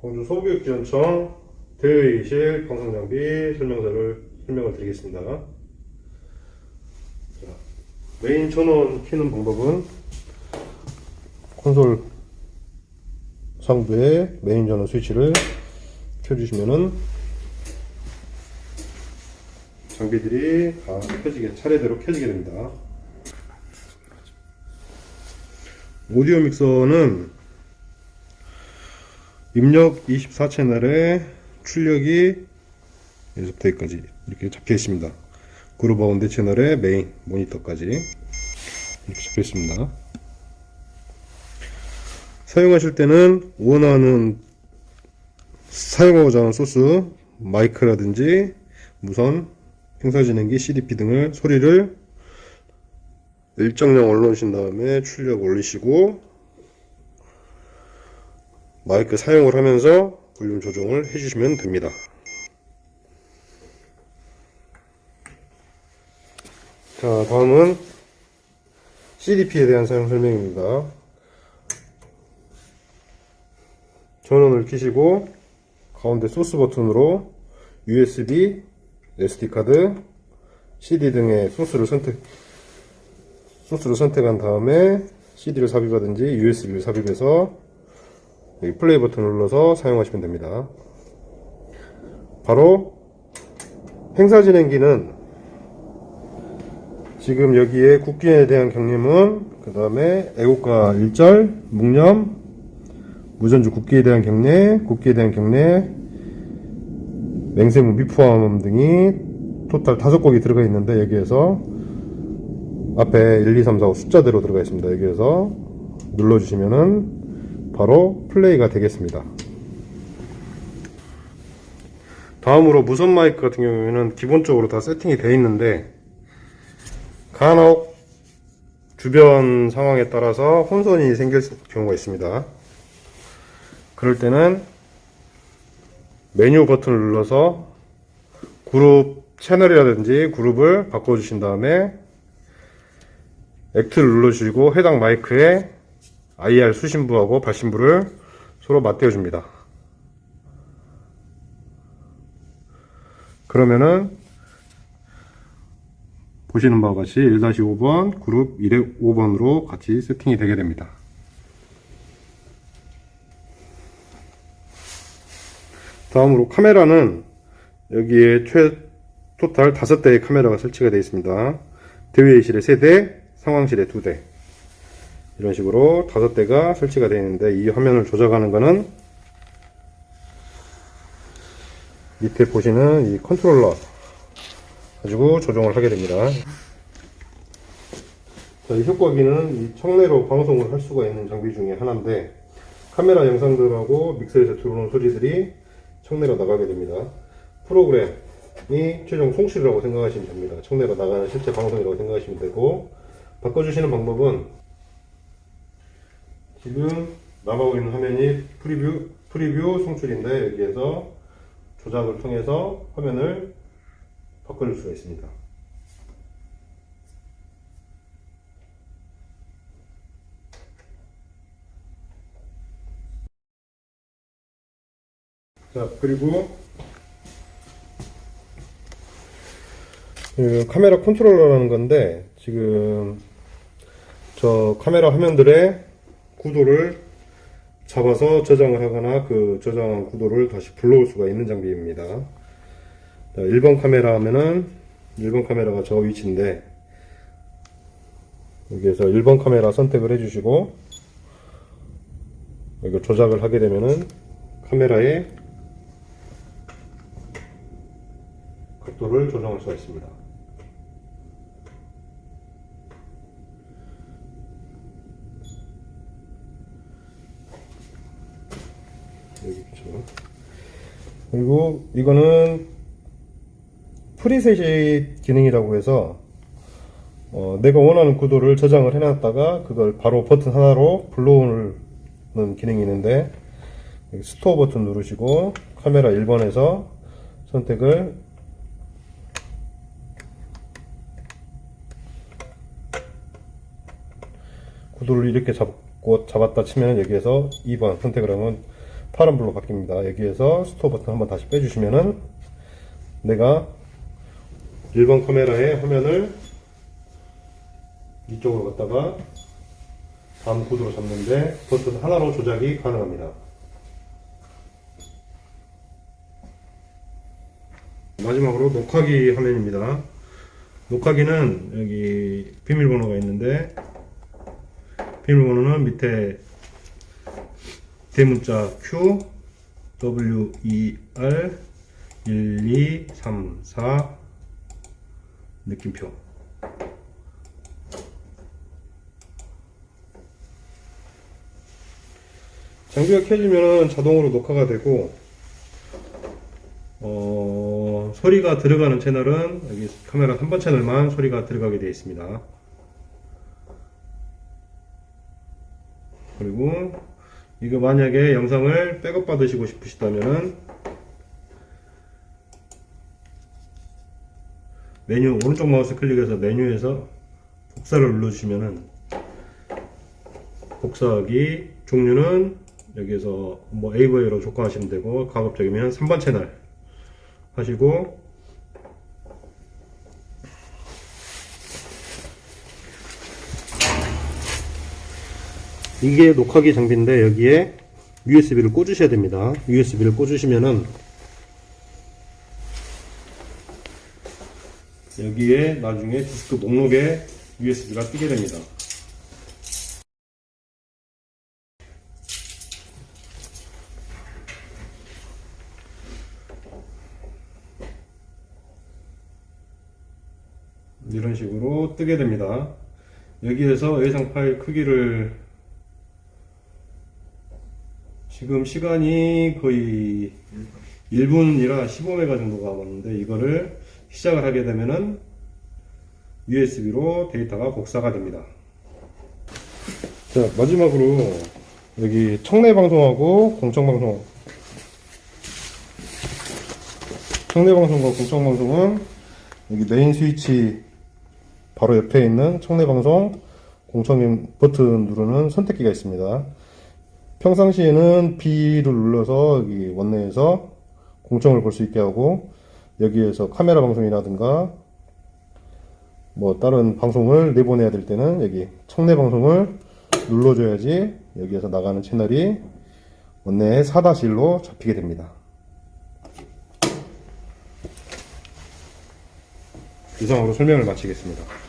광주 서부교육지원청 대회의실 방송장비 설명서를 설명을 드리겠습니다. 자, 메인 전원 켜는 방법은 콘솔 상부에 메인 전원 스위치를 켜주시면은 장비들이 다 켜지게 차례대로 켜지게 됩니다. 오디오 믹서는 입력 24채널에 출력이 여기까지 이렇게 잡혀 있습니다. 그룹 바운드 채널의 메인 모니터까지 이렇게 잡혀 있습니다. 사용하실 때는 원하는 사용하고자 하는 소스 마이크라든지 무선 행사진행기 CDP 등을 소리를 일정량 올려놓으신 다음에 출력 올리시고 마이크 사용을 하면서 볼륨 조정을 해주시면 됩니다. 자, 다음은 CDP에 대한 사용 설명입니다. 전원을 켜시고 가운데 소스 버튼으로 USB, SD카드, CD 등의 소스를 선택, 소스를 선택한 다음에 CD를 삽입하든지 USB를 삽입해서 여기 플레이 버튼을 눌러서 사용하시면 됩니다. 바로 행사 진행기는 지금 여기에 국기에 대한 경례문, 그 다음에 애국가 1절, 묵념, 무전주 국기에 대한 경례, 국기에 대한 경례, 맹세무 미포함 등이 토탈 다섯 곡이 들어가 있는데 여기에서 앞에 1, 2, 3, 4, 5 숫자대로 들어가 있습니다. 여기에서 눌러주시면은 바로 플레이가 되겠습니다. 다음으로 무선 마이크 같은 경우에는 기본적으로 다 세팅이 되어 있는데 간혹 주변 상황에 따라서 혼선이 생길 경우가 있습니다. 그럴 때는 메뉴 버튼을 눌러서 그룹 채널이라든지 그룹을 바꿔주신 다음에 액트를 눌러주시고 해당 마이크에 IR 수신부하고 발신부를 서로 맞대어 줍니다. 그러면은 보시는 바와 같이 1-5번 그룹 1-5번으로 같이 세팅이 되게 됩니다. 다음으로 카메라는 여기에 최 토탈 5대의 카메라가 설치가 되어 있습니다. 대회의실에 3대, 상황실에 2대 이런 식으로 5대가 설치가 되어 있는데 이 화면을 조작하는 거는 밑에 보시는 이 컨트롤러 가지고 조정을 하게 됩니다. 자, 이 효과기는 이 청내로 방송을 할 수가 있는 장비 중에 하나인데 카메라 영상들하고 믹서에서 들어오는 소리들이 청내로 나가게 됩니다. 프로그램이 최종 송출이라고 생각하시면 됩니다. 청내로 나가는 실제 방송이라고 생각하시면 되고 바꿔주시는 방법은 지금 나가고 있는 화면이 프리뷰 프리뷰 송출인데 여기에서 조작을 통해서 화면을 바꿔줄 수가 있습니다. 자, 그리고 그 카메라 컨트롤러라는 건데 지금 저 카메라 화면들의 구도를 잡아서 저장을 하거나 그 저장한 구도를 다시 불러올 수가 있는 장비입니다. 자, 1번 카메라 하면은 1번 카메라가 저 위치인데 여기에서 1번 카메라 선택을 해주시고 여기 조작을 하게 되면은 카메라의 각도를 조정할 수가 있습니다. 여기 있죠. 그리고 이거는 프리셋이 기능이라고 해서 어, 내가 원하는 구도를 저장을 해놨다가 그걸 바로 버튼 하나로 불러오는 기능이 있는데 스토어 버튼 누르시고 카메라 1번에서 선택을 구도를 이렇게 잡고 잡았다 치면 여기에서 2번 선택을 하면 파란불로 바뀝니다. 여기에서 스토어 버튼 한번 다시 빼주시면은 내가 1번 카메라의 화면을 이쪽으로 갖다가 다음 구도로 잡는데 버튼 하나로 조작이 가능합니다. 마지막으로 녹화기 화면입니다. 녹화기는 여기 비밀번호가 있는데 비밀번호는 밑에 대문자 Q W E R 1 2 3 4 느낌표 장비가 켜지면 자동으로 녹화가 되고 어, 소리가 들어가는 채널은 여기 카메라 3번 채널만 소리가 들어가게 되어 있습니다. 그리고 이거 만약에 영상을 백업 받으시고 싶으시다면은 메뉴 오른쪽 마우스 클릭해서 메뉴에서 복사를 눌러주시면은 복사하기 종류는 여기에서 뭐 AV로 조건하시면 되고 가급적이면 3번 채널 하시고 이게 녹화기 장비인데 여기에 USB를 꽂으셔야 됩니다. USB를 꽂으시면은 여기에 나중에 디스크 목록에 USB가 뜨게 됩니다. 이런 식으로 뜨게 됩니다. 여기에서 예상 파일 크기를 지금 시간이 거의 1분이라 15메가 정도가 왔는데 이거를 시작을 하게 되면은 USB로 데이터가 복사가 됩니다. 자, 마지막으로 여기 청내 방송하고 공청 방송 청내 방송과 공청 방송은 여기 메인 스위치 바로 옆에 있는 청내 방송 공청 버튼 누르는 선택기가 있습니다. 평상시에는 B를 눌러서 여기 원내에서 공청을 볼 수 있게 하고 여기에서 카메라 방송이라든가 뭐 다른 방송을 내보내야 될 때는 여기 청내 방송을 눌러줘야지 여기에서 나가는 채널이 원내에 4-1로 잡히게 됩니다. 이상으로 설명을 마치겠습니다.